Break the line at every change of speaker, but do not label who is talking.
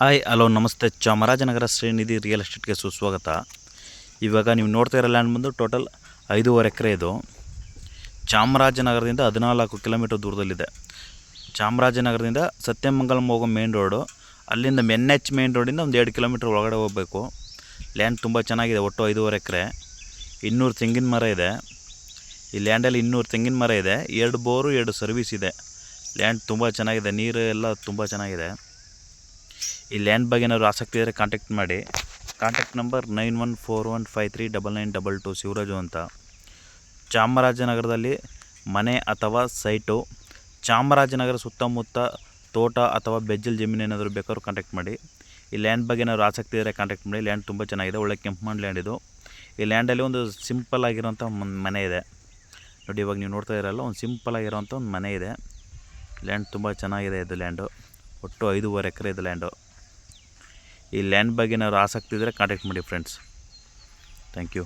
Hi hello ನಮಸ್ತೆ. Chamarajanagar Srinidhi real ಎಸ್ಟೇಟ್ಗೆ ಸುಸ್ವಾಗತ. ಇವಾಗ ನೀವು ನೋಡ್ತಾ ಇರೋ ಲ್ಯಾಂಡ್ ಬಂದು ಟೋಟಲ್ ಐದೂವರೆ ಎಕರೆ ಇದು. ಚಾಮರಾಜನಗರದಿಂದ ಹದಿನಾಲ್ಕು ಕಿಲೋಮೀಟರ್ ದೂರದಲ್ಲಿದೆ. ಚಾಮರಾಜನಗರದಿಂದ ಸತ್ಯಮಂಗಲಂ ಹೋಗೋ ಮೇನ್ ರೋಡು ಅಲ್ಲಿಂದ ಎನ್ ಎಚ್ ಮೇನ್ ರೋಡಿಂದ ಒಂದು ಎರಡು ಕಿಲೋಮೀಟ್ರ್ ಒಳಗಡೆ ಹೋಗಬೇಕು. ಲ್ಯಾಂಡ್ ತುಂಬ ಚೆನ್ನಾಗಿದೆ, ಒಟ್ಟು ಐದೂವರೆ ಎಕರೆ. ಇನ್ನೂರು ತೆಂಗಿನ ಮರ ಇದೆ. ಈ ಲ್ಯಾಂಡಲ್ಲಿ ಇನ್ನೂರು ತೆಂಗಿನ ಮರ ಇದೆ. ಎರಡು ಬೋರು, ಎರಡು ಸರ್ವಿಸ್ ಇದೆ. ಲ್ಯಾಂಡ್ ತುಂಬ ಚೆನ್ನಾಗಿದೆ, ನೀರು ಎಲ್ಲ ತುಂಬ ಚೆನ್ನಾಗಿದೆ. ಈ ಲ್ಯಾಂಡ್ ಬಗ್ಗೆ ಏನಾದ್ರು ಆಸಕ್ತಿ ಇದ್ದರೆ ಕಾಂಟ್ಯಾಕ್ಟ್ ಮಾಡಿ. Contact number nine one four one five three double nine double two Shivaraju ಅಂತ. ಚಾಮರಾಜನಗರದಲ್ಲಿ ಮನೆ ಅಥವಾ ಸೈಟು ಚಾಮರಾಜನಗರ ಸುತ್ತಮುತ್ತ ತೋಟ ಅಥವಾ ಬೆಜ್ಜಲ್ ಜಮೀನು ಏನಾದರೂ ಬೇಕಾದ್ರೂ ಕಾಂಟ್ಯಾಕ್ಟ್ ಮಾಡಿ. ಈ ಲ್ಯಾಂಡ್ ಬಗ್ಗೆ ಏನಾದ್ರು ಆಸಕ್ತಿ ಇದ್ದರೆ ಕಾಂಟ್ಯಾಕ್ಟ್ ಮಾಡಿ. ಲ್ಯಾಂಡ್ ತುಂಬ ಚೆನ್ನಾಗಿದೆ, ಒಳ್ಳೆ ಕೆಂಪು ಮಣ್ಣು ಲ್ಯಾಂಡ್ ಇದು. ಈ ಲ್ಯಾಂಡಲ್ಲಿ ಒಂದು ಸಿಂಪಲ್ ಆಗಿರೋಂಥ ಮನೆ ಇದೆ. ನೋಡಿ ಇವಾಗ ನೀವು ನೋಡ್ತಾ ಇರಲ್ಲ, ಒಂದು ಸಿಂಪಲ್ ಆಗಿರೋಂಥ ಒಂದು ಮನೆ ಇದೆ. ಲ್ಯಾಂಡ್ ತುಂಬ ಚೆನ್ನಾಗಿದೆ ಇದು ಲ್ಯಾಂಡು ಒಟ್ಟು ಐದೂವರೆ ಎಕರೆ ಇದೆ ಲ್ಯಾಂಡು ಈ ಲ್ಯಾಂಡ್ ಬಗ್ಗೆ ಏನಾದ್ರು ಆಸಕ್ತಿ ಇದ್ದರೆ ಕಾಂಟ್ಯಾಕ್ಟ್ ಮಾಡಿ ಫ್ರೆಂಡ್ಸ್ ಥ್ಯಾಂಕ್ ಯು